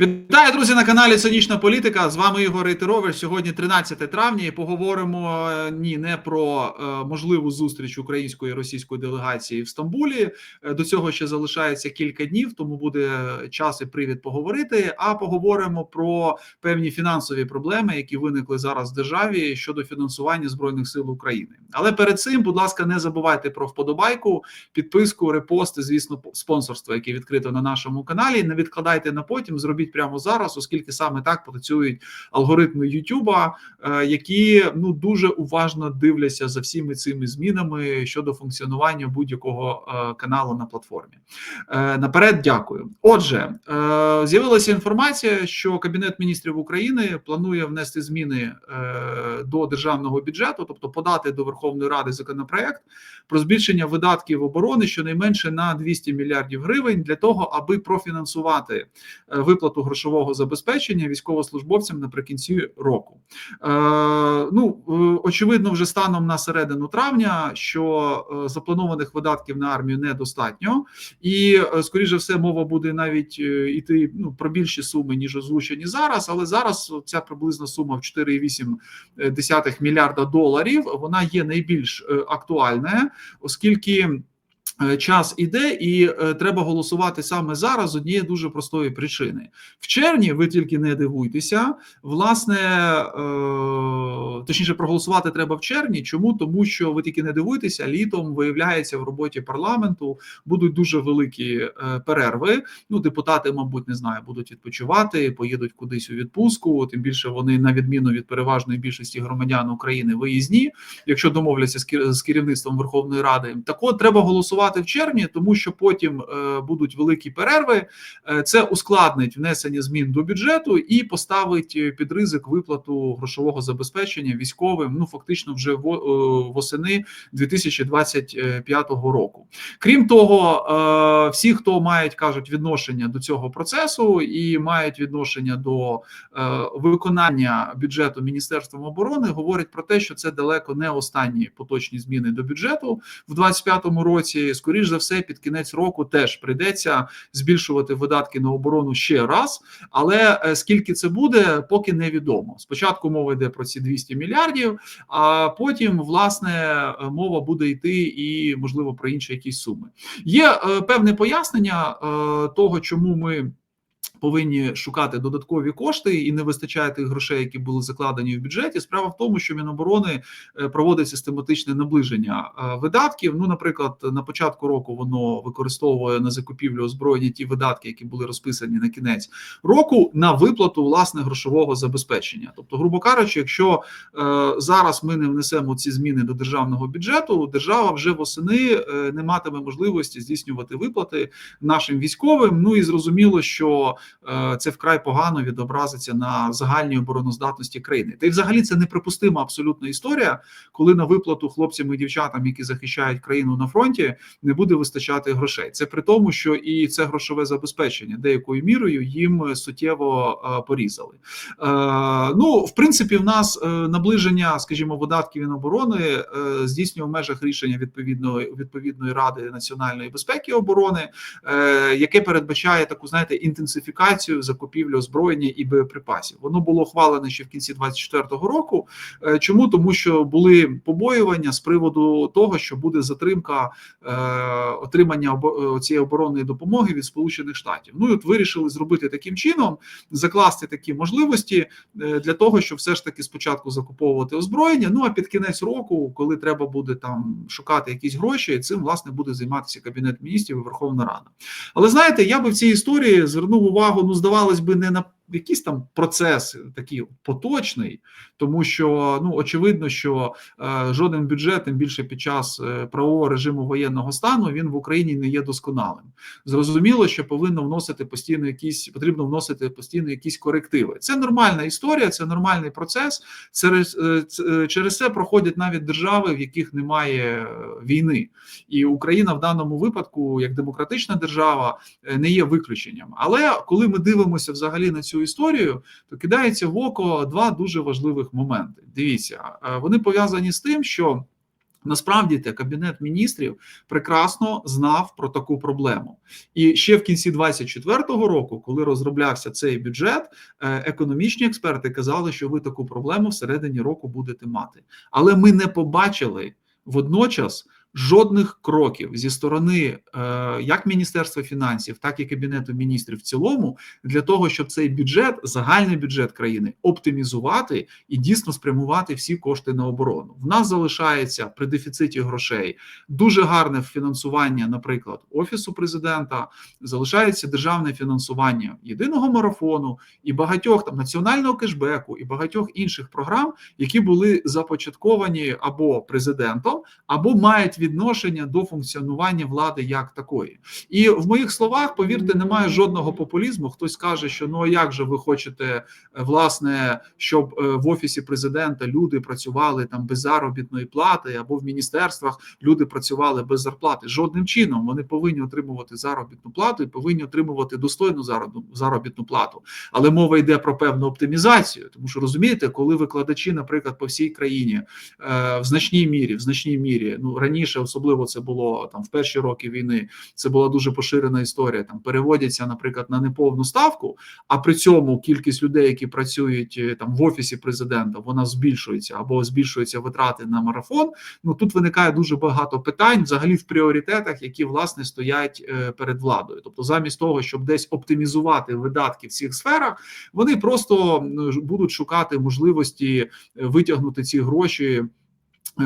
Вітаю, друзі, на каналі Сонячна Політика. З вами Ігор Рейтерович. Сьогодні 13 травня. І поговоримо е, ні не про е, можливу зустріч української і російської делегації в Стамбулі. Е, До цього ще залишається кілька днів, тому буде час і привід поговорити. А поговоримо про певні фінансові проблеми, які виникли зараз в державі щодо фінансування збройних сил України. Але перед цим, будь ласка, не забувайте про вподобайку, підписку, репости, звісно, спонсорство, яке відкрито на нашому каналі. Не відкладайте на потім. Зробіть прямо зараз, оскільки саме так працюють алгоритми Ютуба, е, які ну дуже уважно дивляться за всіми цими змінами щодо функціонування будь-якого е, каналу на платформі. Е, Наперед, дякую. Отже, з'явилася інформація, що Кабінет міністрів України планує внести зміни до державного бюджету, тобто подати до Верховної Ради законопроект про збільшення видатків оборони щонайменше на 200 мільярдів гривень для того, аби профінансувати е, виплату грошового забезпечення військовослужбовцям наприкінці року. Е, ну е, очевидно, вже станом на середину травня, що е, запланованих видатків на армію недостатньо, і скоріше все мова буде навіть іти ну про більші суми ніж озвучені зараз. Але зараз ця приблизна сума в 4,8 мільярда доларів вона є найбільш актуальною, оскільки. Е, Час іде, і е, треба голосувати саме зараз з однієї дуже простої причини. В червні ви тільки не дивуйтеся. Власне, е, точніше, проголосувати треба в червні. Чому? Тому що ви тільки не дивуйтеся, літом виявляється в роботі парламенту будуть дуже великі перерви. Ну, депутати, мабуть, не знаю, будуть відпочивати, поїдуть кудись у відпустку. Тим більше вони, на відміну від переважної більшості громадян України, виїзні, якщо домовляться з керівництвом Верховної Ради. Так от треба голосувати в червні, тому що потім е, будуть великі перерви. Е, Це ускладнить внесення змін до бюджету і поставить е, під ризик виплату грошового забезпечення військовим. Ну фактично, вже во- восени 2025 року. Крім того, всі, хто мають кажуть відношення до цього процесу і мають відношення до виконання бюджету Міністерством оборони, говорять про те, що це далеко не останні поточні зміни до бюджету в 2025 році. Скоріш за все, під кінець року теж прийдеться збільшувати видатки на оборону ще раз. Але е, скільки це буде, поки невідомо. Спочатку мова йде про ці 200 мільярдів, а потім власне е, мова буде йти і можливо про інші якісь суми. Є е, певне пояснення того, чому ми. Повинні шукати додаткові кошти і не вистачає тих грошей, які були закладені в бюджеті. Справа в тому, що Міноборони е, проводить систематичне наближення е, видатків. Ну, наприклад, на початку року воно використовує на закупівлю озброєння ті видатки, які були розписані на кінець року, на виплату власне грошового забезпечення. Тобто, грубо кажучи, якщо е, зараз ми не внесемо ці зміни до державного бюджету, держава вже восени не матиме можливості здійснювати виплати нашим військовим. Ну і зрозуміло, що це вкрай погано відобразиться на загальній обороноздатності країни. Та й взагалі це неприпустима абсолютна історія, коли на виплату хлопцям і дівчатам, які захищають країну на фронті, не буде вистачати грошей. Це при тому, що і це грошове забезпечення деякою мірою їм суттєво е, порізали. Е, ну, в принципі, в нас е, наближення, скажімо, видатків Міноборони е, здійснює в межах рішення відповідної відповідної ради національної безпеки і оборони, е, яке передбачає таку, знаєте, інтенсифікацію закупівлі озброєння і боєприпасів. Воно було ухвалене ще в кінці 24-го року. Е, Чому тому, що були побоювання з приводу того, що буде затримка е, отримання е, цієї оборонної допомоги від Сполучених Штатів. Ну і от вирішили зробити таким чином, закласти такі можливості е, для того, щоб все ж таки спочатку закуповувати озброєння. Ну а під кінець року, коли треба буде там шукати якісь гроші, цим власне буде займатися кабінет міністрів і Верховна Рада. Але знаєте, я би в цій історії звернув увагу, ну здавалось би, не на якийсь там процес такий поточний, тому що ну очевидно, що е, жоден бюджет, тим більше під час е, правового режиму воєнного стану, він в Україні не є досконалим. Зрозуміло, що повинно вносити постійно якісь потрібно вносити постійно якісь корективи. Це нормальна історія, це нормальний процес. Через е, через це проходять навіть держави, в яких немає війни, і Україна в даному випадку, як демократична держава, не є виключенням. Але коли ми дивимося взагалі на цю історію, то кидається в око два дуже важливих моменти. Дивіться, е, вони пов'язані з тим, що Насправді те кабінет міністрів прекрасно знав про таку проблему, і ще в кінці 24-го року, коли розроблявся цей бюджет, е, економічні експерти казали, що ви таку проблему всередині року будете мати. Але ми не побачили водночас жодних кроків зі сторони е, як Міністерства фінансів, так і Кабінету міністрів в цілому для того, щоб цей бюджет, загальний бюджет країни, оптимізувати і дійсно спрямувати всі кошти на оборону. В нас залишається при дефіциті грошей дуже гарне фінансування, наприклад, офісу президента, залишається державне фінансування єдиного марафону і багатьох там національного кешбеку і багатьох інших програм, які були започатковані або президентом, або мають відношення до функціонування влади як такої. І в моїх словах, повірте, немає жодного популізму. Хтось каже, що ну а як же ви хочете е, власне, щоб е, в офісі президента люди працювали там без заробітної плати, або в міністерствах люди працювали без зарплати. Жодним чином вони повинні отримувати заробітну плату і повинні отримувати достойну заробітну плату. Але мова йде про певну оптимізацію, тому що розумієте, коли викладачі, наприклад, по всій країні е, в значній мірі, в значній мірі, ну раніше раніше, особливо це було там в перші роки війни. Це була дуже поширена історія. Там переводяться, наприклад, на неповну ставку, а при цьому кількість людей, які працюють е, там в офісі президента, вона збільшується або збільшуються витрати на марафон. Ну тут виникає дуже багато питань, взагалі в пріоритетах, які власне стоять е, перед владою. Тобто, замість того, щоб десь оптимізувати видатки в цих сферах, вони просто будуть шукати можливості е, витягнути ці гроші. Е,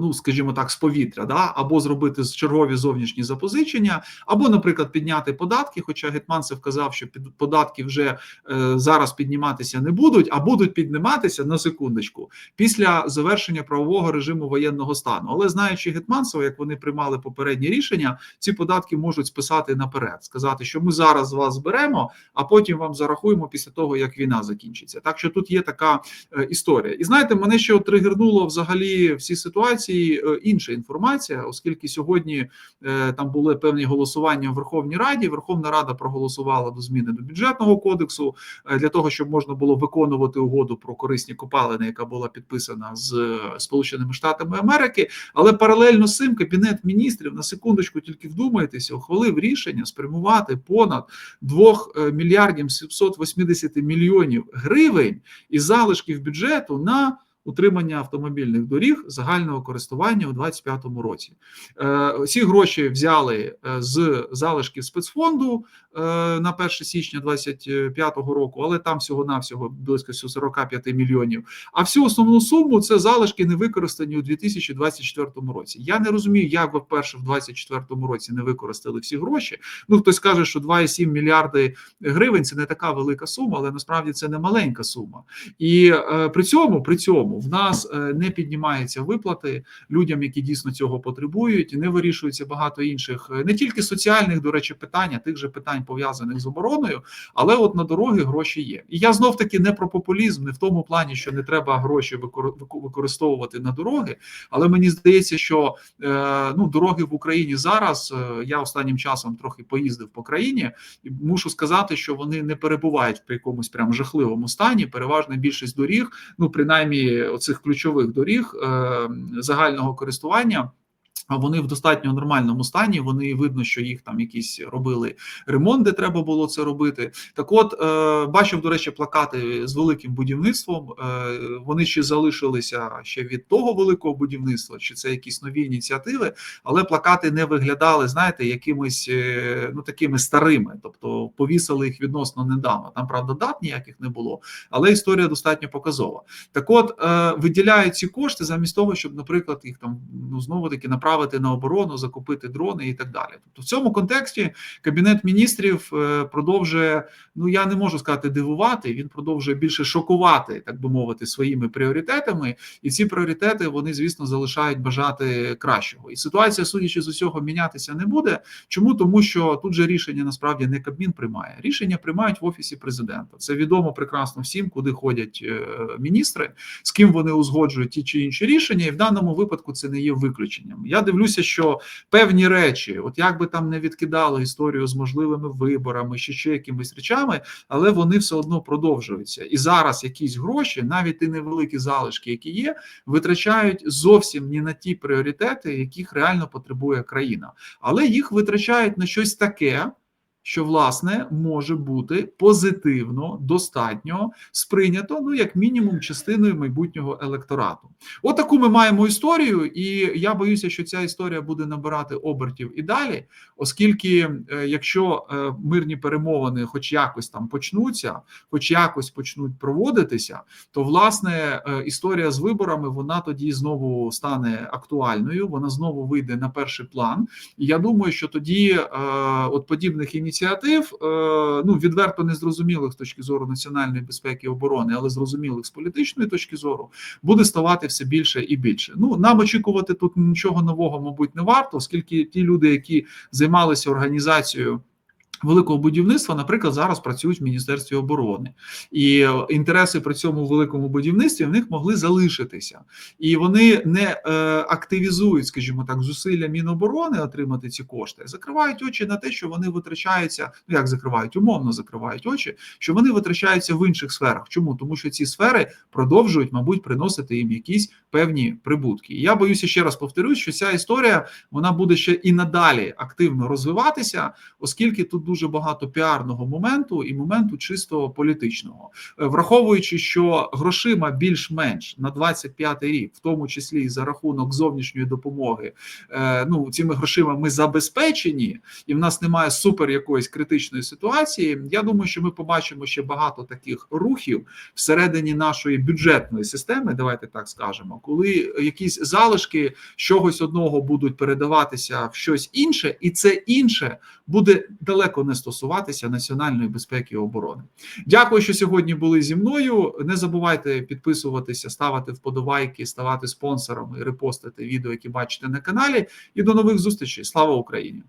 ну, скажімо так, з повітря, да, або зробити чергові зовнішні запозичення, або, наприклад, підняти податки. Хоча Гетманцев казав, що під податки вже е, зараз підніматися не будуть, а будуть підніматися на секундочку після завершення правового режиму воєнного стану. Але знаючи Гетманцева, як вони приймали попередні рішення, ці податки можуть списати наперед, сказати, що ми зараз вас зберемо, а потім вам зарахуємо після того, як війна закінчиться. Так що тут є така е, історія, і знаєте, мене ще тригернуло взагалі всі цій ситуації е, інша інформація, оскільки сьогодні е, там були певні голосування в Верховній Раді. Верховна Рада проголосувала до зміни до бюджетного кодексу е, для того, щоб можна було виконувати угоду про корисні копалини, яка була підписана з Сполученими Штатами Америки. Але паралельно з цим кабінет міністрів на секундочку тільки вдумайтеся, ухвалив рішення спрямувати понад 2 мільярдів 780 мільйонів гривень із залишків бюджету на утримання автомобільних доріг загального користування у 2025 році. Е, ці гроші взяли е, з залишків спецфонду е, на 1 січня 2025 року, але там всього навсього близько 45 мільйонів. А всю основну суму це залишки не використані у 2024 році. Я не розумію, як ви вперше в 2024 році не використали всі гроші. Ну хтось каже, що 2,7 мільярди гривень це не така велика сума, але насправді це не маленька сума. І при цьому при цьому цьому в нас е, не піднімаються виплати людям, які дійсно цього потребують, не вирішується багато інших, е, не тільки соціальних, до речі, питань, а тих же питань пов'язаних з обороною, але от на дороги гроші є. І я знов таки не про популізм, не в тому плані, що не треба гроші використовувати на дороги. Але мені здається, що е, ну дороги в Україні зараз я останнім часом трохи поїздив по країні, і мушу сказати, що вони не перебувають в якомусь прям жахливому стані. Переважна більшість доріг, ну принаймні оцих ключових доріг е, загального користування вони в достатньо нормальному стані. Вони видно, що їх там якісь робили ремонт, де треба було це робити. Так, от е, бачив, до речі, плакати з великим будівництвом. Е, вони ще залишилися ще від того великого будівництва, чи це якісь нові ініціативи, але плакати не виглядали, знаєте, якимись е, ну такими старими, тобто повісили їх відносно недавно. Там правда дат ніяких не було, але історія достатньо показова. Так, от виділяють ці кошти замість того, щоб, наприклад, їх там ну знову таки направити направити на оборону, закупити дрони і так далі. Тобто, в цьому контексті кабінет міністрів е, продовжує. Ну я не можу сказати дивувати. Він продовжує більше шокувати, так би мовити, своїми пріоритетами, і ці пріоритети вони, звісно, залишають бажати кращого. І ситуація, судячи з усього, мінятися не буде. Чому тому, що тут же рішення насправді не Кабмін приймає рішення, приймають в офісі президента. Це відомо прекрасно всім, куди ходять е, міністри, з ким вони узгоджують ті чи інші рішення, і в даному випадку це не є виключенням. Я дивлюся, що певні речі, от як би там не відкидали історію з можливими виборами, чи ще якимись речами, але вони все одно продовжуються. І зараз якісь гроші, навіть ті невеликі залишки, які є, витрачають зовсім не на ті пріоритети, яких реально потребує країна, але їх витрачають на щось таке. Що власне може бути позитивно достатньо сприйнято, ну як мінімум, частиною майбутнього електорату. Отаку ми маємо історію, і я боюся, що ця історія буде набирати обертів і далі, оскільки, е, якщо е, мирні перемовини, хоч якось там почнуться, хоч якось почнуть проводитися, то власне е, історія з виборами вона тоді знову стане актуальною. Вона знову вийде на перший план. І я думаю, що тоді от подібних ініціатив, е, ну відверто незрозумілих з точки зору національної безпеки і оборони, але зрозумілих з політичної точки зору, буде ставати все більше і більше. Ну нам очікувати тут нічого нового, мабуть, не варто, оскільки ті люди, які займалися організацією. Великого будівництва, наприклад, зараз працюють в міністерстві оборони, і е, інтереси при цьому великому будівництві в них могли залишитися, і вони не е, активізують, скажімо так, зусилля Міноборони отримати ці кошти, закривають очі на те, що вони витрачаються. Ну як закривають, умовно закривають очі, що вони витрачаються в інших сферах. Чому тому, що ці сфери продовжують, мабуть, приносити їм якісь певні прибутки. Я боюся ще раз повторюсь, що ця історія вона буде ще і надалі активно розвиватися, оскільки тут дуже багато піарного моменту і моменту чисто політичного, Е, враховуючи, що грошима більш-менш на 25 рік, в тому числі і за рахунок зовнішньої допомоги, е, ну цими грошима ми забезпечені, і в нас немає супер якоїсь критичної ситуації. Я думаю, що ми побачимо ще багато таких рухів всередині нашої бюджетної системи. Давайте так скажемо, коли якісь залишки чогось одного будуть передаватися в щось інше, і це інше буде далеко не стосуватися національної безпеки і оборони. Дякую, що сьогодні були зі мною. Не забувайте підписуватися, ставити вподобайки, ставати спонсором і репостити відео, які бачите на каналі. І до нових зустрічей. Слава Україні!